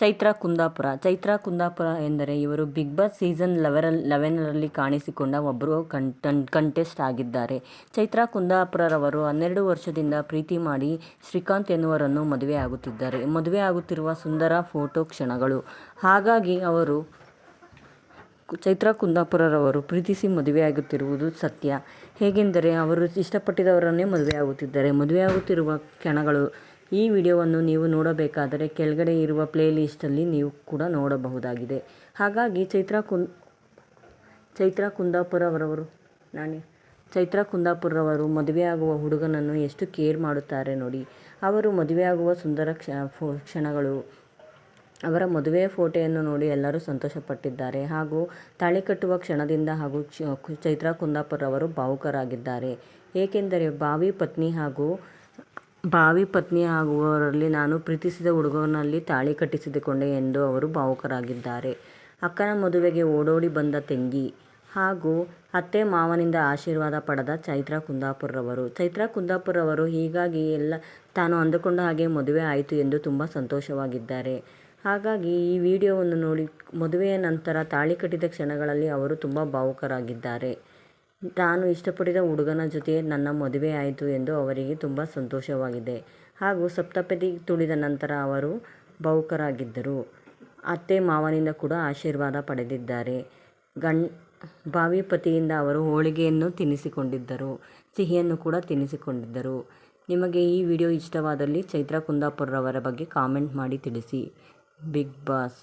ಚೈತ್ರ ಕುಂದಾಪುರ. ಚೈತ್ರ ಕುಂದಾಪುರ ಎಂದರೆ ಇವರು big Boss season ಲೆವೆರಲ್ ಲೆವೆನರಲ್ಲಿ ಕಾಣಿಸಿಕೊಂಡ ಒಬ್ಬರು ಕಂಟನ್ ಕಂಟೆಸ್ಟ್ ಆಗಿದ್ದಾರೆ. ಚೈತ್ರ ಕುಂದಾಪುರರವರು ಹನ್ನೆರಡು ವರ್ಷದಿಂದ ಪ್ರೀತಿ ಮಾಡಿ ಶ್ರೀಕಾಂತ್ ಎನ್ನುವರನ್ನು ಮದುವೆ ಆಗುತ್ತಿದ್ದಾರೆ. ಮದುವೆ ಆಗುತ್ತಿರುವ ಸುಂದರ ಫೋಟೋ ಕ್ಷಣಗಳು. ಹಾಗಾಗಿ ಅವರು ಚೈತ್ರ ಕುಂದಾಪುರರವರು ಪ್ರೀತಿಸಿ ಮದುವೆಯಾಗುತ್ತಿರುವುದು ಸತ್ಯ. ಹೇಗೆಂದರೆ ಅವರು ಇಷ್ಟಪಟ್ಟಿದವರನ್ನೇ ಮದುವೆಯಾಗುತ್ತಿದ್ದಾರೆ ಮದುವೆಯಾಗುತ್ತಿರುವ ಕ್ಷಣಗಳು ಈ ವಿಡಿಯೋವನ್ನು ನೀವು ನೋಡಬೇಕಾದರೆ ಕೆಳಗಡೆ ಇರುವ ಪ್ಲೇಲಿಸ್ಟಲ್ಲಿ ನೀವು ಕೂಡ ನೋಡಬಹುದಾಗಿದೆ. ಹಾಗಾಗಿ ಚೈತ್ರ ಕುನ್ ಚೈತ್ರ ಕುಂದಾಪುರವರವರು, ನಾನೇ ಚೈತ್ರ ಕುಂದಾಪುರವರು ಮದುವೆಯಾಗುವ ಹುಡುಗನನ್ನು ಎಷ್ಟು ಕೇರ್ ಮಾಡುತ್ತಾರೆ ನೋಡಿ. ಅವರು ಮದುವೆಯಾಗುವ ಸುಂದರ ಕ್ಷಣಗಳು. ಅವರ ಮದುವೆಯ ಫೋಟೋಯನ್ನು ನೋಡಿ ಎಲ್ಲರೂ ಸಂತೋಷಪಟ್ಟಿದ್ದಾರೆ. ಹಾಗೂ ತಾಳಿ ಕಟ್ಟುವ ಕ್ಷಣದಿಂದ ಹಾಗೂ ಚೈತ್ರ ಕುಂದಾಪುರವರು ಭಾವುಕರಾಗಿದ್ದಾರೆ. ಏಕೆಂದರೆ ಭಾವಿ ಪತ್ನಿ ಹಾಗೂ ಭಾವಿ ಪತ್ನಿ ಆಗುವವರಲ್ಲಿ ನಾನು ಪ್ರೀತಿಸಿದ ಹುಡುಗನಲ್ಲಿ ತಾಳಿ ಕಟ್ಟಿಸಿಕೊಂಡೆ ಎಂದು ಅವರು ಭಾವುಕರಾಗಿದ್ದಾರೆ. ಅಕ್ಕನ ಮದುವೆಗೆ ಓಡೋಡಿ ಬಂದ ತಂಗಿ ಹಾಗೂ ಅತ್ತೆ ಮಾವನಿಂದ ಆಶೀರ್ವಾದ ಪಡೆದ ಚೈತ್ರ ಕುಂದಾಪುರರವರು ಚೈತ್ರಾ ಕುಂದಾಪುರವರು ಹೀಗಾಗಿ ಎಲ್ಲ, ತಾನು ಅಂದುಕೊಂಡ ಹಾಗೆ ಮದುವೆ ಆಯಿತು ಎಂದು ತುಂಬ ಸಂತೋಷವಾಗಿದ್ದಾರೆ. ಹಾಗಾಗಿ ಈ ವಿಡಿಯೋವನ್ನು ನೋಡಿ ಮದುವೆಯ ನಂತರ ತಾಳಿ ಕಟ್ಟಿದ ಕ್ಷಣಗಳಲ್ಲಿ ಅವರು ತುಂಬ ಭಾವುಕರಾಗಿದ್ದಾರೆ. ನಾನು ಇಷ್ಟಪಡಿದ ಹುಡುಗನ ಜೊತೆ ನನ್ನ ಮದುವೆ ಆಯಿತು ಎಂದು ಅವರಿಗೆ ತುಂಬ ಸಂತೋಷವಾಗಿದೆ. ಹಾಗೂ ಸಪ್ತಪದಿ ತುಳಿದ ನಂತರ ಅವರು ಭಾವುಕರಾಗಿದ್ದರು ಅತ್ತೆ ಮಾವನಿಂದ ಕೂಡ ಆಶೀರ್ವಾದ ಪಡೆದಿದ್ದಾರೆ. ಗಣ್ ಬಾವಿ ಪತಿಯಿಂದ ಅವರು ಹೋಳಿಗೆಯನ್ನು ತಿನ್ನಿಸಿಕೊಂಡಿದ್ದರು ಸಿಹಿಯನ್ನು ಕೂಡ ತಿನ್ನಿಸಿಕೊಂಡಿದ್ದರು ನಿಮಗೆ ಈ ವಿಡಿಯೋ ಇಷ್ಟವಾದಲ್ಲಿ ಚೈತ್ರ ಕುಂದಾಪುರರವರ ಬಗ್ಗೆ ಕಾಮೆಂಟ್ ಮಾಡಿ ತಿಳಿಸಿ. Big boss